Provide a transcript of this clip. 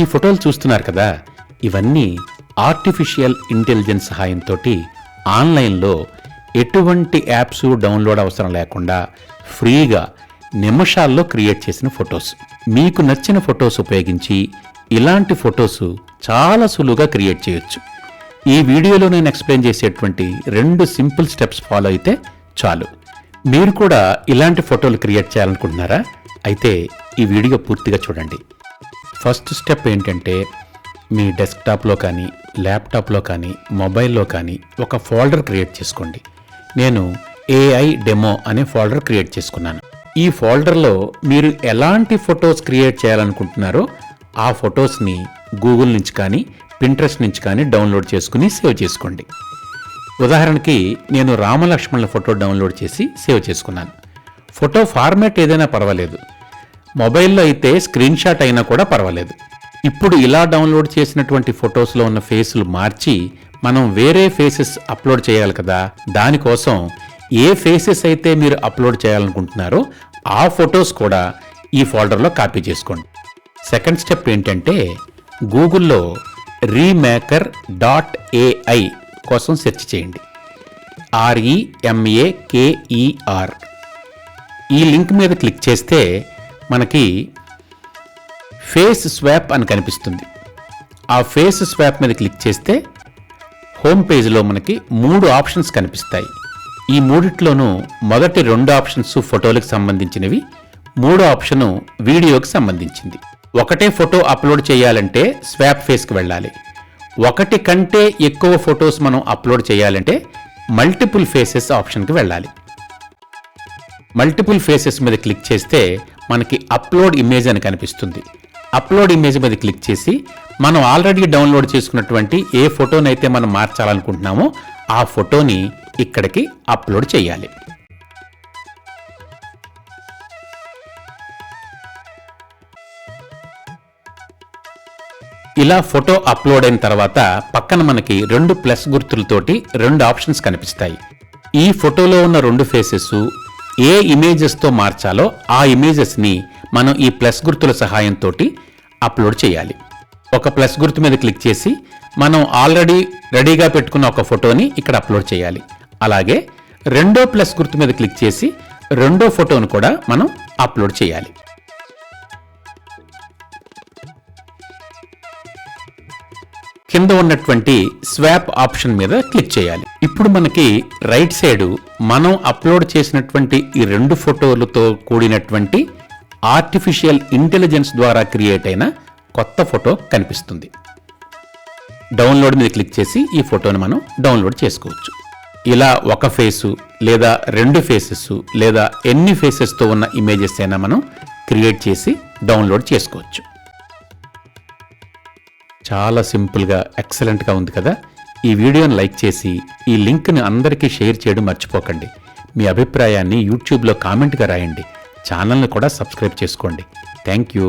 ఈ ఫోటోలు చూస్తున్నారు కదా ఇవన్నీ ఆర్టిఫిషియల్ ఇంటెలిజెన్స్ సహాయంతో ఆన్లైన్లో ఎటువంటి యాప్స్ డౌన్లోడ్ అవసరం లేకుండా ఫ్రీగా నిమిషాల్లో క్రియేట్ చేసిన ఫొటోస్. మీకు నచ్చిన ఫొటోస్ ఉపయోగించి ఇలాంటి ఫొటోస్ చాలా సులువుగా క్రియేట్ చేయొచ్చు. ఈ వీడియోలో నేను ఎక్స్ప్లెయిన్ చేసేటువంటి రెండు సింపుల్ స్టెప్స్ ఫాలో అయితే చాలు. మీరు కూడా ఇలాంటి ఫోటోలు క్రియేట్ చేయాలనుకుంటున్నారా? అయితే ఈ వీడియో పూర్తిగా చూడండి. ఫస్ట్ స్టెప్ ఏంటంటే మీ డెస్క్టాప్లో కానీ ల్యాప్టాప్లో కానీ మొబైల్లో కానీ ఒక ఫోల్డర్ క్రియేట్ చేసుకోండి. నేను ఏఐ డెమో అనే ఫోల్డర్ క్రియేట్ చేసుకున్నాను. ఈ ఫోల్డర్లో మీరు ఎలాంటి ఫొటోస్ క్రియేట్ చేయాలనుకుంటున్నారో ఆ ఫొటోస్ని గూగుల్ నుంచి కానీ పింట్రెస్ట్ నుంచి కానీ డౌన్లోడ్ చేసుకుని సేవ్ చేసుకోండి. ఉదాహరణకి నేను రామలక్ష్మణుల ఫోటో డౌన్లోడ్ చేసి సేవ్ చేసుకున్నాను. ఫోటో ఫార్మాట్ ఏదైనా పర్వాలేదు. మొబైల్లో అయితే స్క్రీన్ షాట్ అయినా కూడా పర్వాలేదు. ఇప్పుడు ఇలా డౌన్లోడ్ చేసినటువంటి ఫొటోస్లో ఉన్న ఫేసులు మార్చి మనం వేరే ఫేసెస్ అప్లోడ్ చేయాలి కదా దానికోసం ఏ ఫేసెస్ అయితే మీరు అప్లోడ్ చేయాలనుకుంటున్నారో ఆ ఫొటోస్ కూడా ఈ ఫోల్డర్లో కాపీ చేసుకోండి. సెకండ్ స్టెప్ ఏంటంటే గూగుల్లో రీమేకర్ డాట్ ఏఐ కోసం సెర్చ్ చేయండి. ఆర్ఈఎంఏకేఈఆర్ ఈ లింక్ మీద క్లిక్ చేస్తే మనకి ఫేస్ స్వాప్ అని కనిపిస్తుంది. ఆ ఫేస్ స్వాప్ మీద క్లిక్ చేస్తే హోమ్ పేజ్లో మనకి మూడు ఆప్షన్స్ కనిపిస్తాయి. ఈ మూడిట్లోనూ మొదటి రెండు ఆప్షన్స్ ఫోటోలకు సంబంధించినవి మూడో ఆప్షను వీడియోకి సంబంధించింది. ఒకటే ఫోటో అప్లోడ్ చేయాలంటే స్వాప్ ఫేస్కి వెళ్ళాలి. ఒకటి కంటే ఎక్కువ ఫొటోస్ మనం అప్లోడ్ చేయాలంటే మల్టిపుల్ ఫేసెస్ ఆప్షన్కి వెళ్ళాలి. మల్టిపుల్ ఫేసెస్ మీద క్లిక్ చేస్తే మనకి అప్లోడ్ ఇమేజ్ అని కనిపిస్తుంది. అప్లోడ్ ఇమేజ్ మీద క్లిక్ చేసి మనం ఆల్రెడీ డౌన్లోడ్ చేసుకున్నటువంటి ఏ ఫోటోనైతే మనం మార్చాలనుకుంటున్నామో ఆ ఫోటోని ఇక్కడికి అప్లోడ్ చేయాలి. ఇలా ఫోటో అప్లోడ్ అయిన తర్వాత పక్కన మనకి రెండు ప్లస్ గుర్తులతోటి రెండు ఆప్షన్స్ కనిపిస్తాయి. ఈ ఫోటోలో ఉన్న రెండు ఫేసెస్ ఏ ఇమేజెస్తో మార్చాలో ఆ ఇమేజెస్ని మనం ఈ ప్లస్ గుర్తుల సహాయంతో అప్లోడ్ చేయాలి. ఒక ప్లస్ గుర్తు మీద క్లిక్ చేసి మనం ఆల్రెడీ రెడీగా పెట్టుకున్న ఒక ఫోటోని ఇక్కడ అప్లోడ్ చేయాలి. అలాగే రెండో ప్లస్ గుర్తు మీద క్లిక్ చేసి రెండో ఫోటోను కూడా మనం అప్లోడ్ చేయాలి. కింద ఉన్నటువంటి స్వాప్ ఆప్షన్ మీద క్లిక్ చేయాలి. ఇప్పుడు మనకి రైట్ సైడ్ మనం అప్లోడ్ చేసినటువంటి ఈ రెండు ఫోటోలతో కూడినటువంటి ఆర్టిఫిషియల్ ఇంటెలిజెన్స్ ద్వారా క్రియేట్ అయిన కొత్త ఫోటో కనిపిస్తుంది. డౌన్లోడ్ మీద క్లిక్ చేసి ఈ ఫోటోని మనం డౌన్లోడ్ చేసుకోవచ్చు. ఇలా ఒక ఫేసు లేదా రెండు ఫేసెస్ లేదా ఎన్ని ఫేసెస్తో ఉన్న ఇమేజెస్ అయినా మనం క్రియేట్ చేసి డౌన్లోడ్ చేసుకోవచ్చు. చాలా సింపుల్గా ఎక్సలెంట్గా ఉంది కదా? ఈ వీడియోని లైక్ చేసి ఈ లింక్ని అందరికీ షేర్ చేయడం మర్చిపోకండి. మీ అభిప్రాయాన్ని యూట్యూబ్లో కామెంట్గా రాయండి. ఛానల్ని కూడా సబ్స్క్రైబ్ చేసుకోండి. Thank you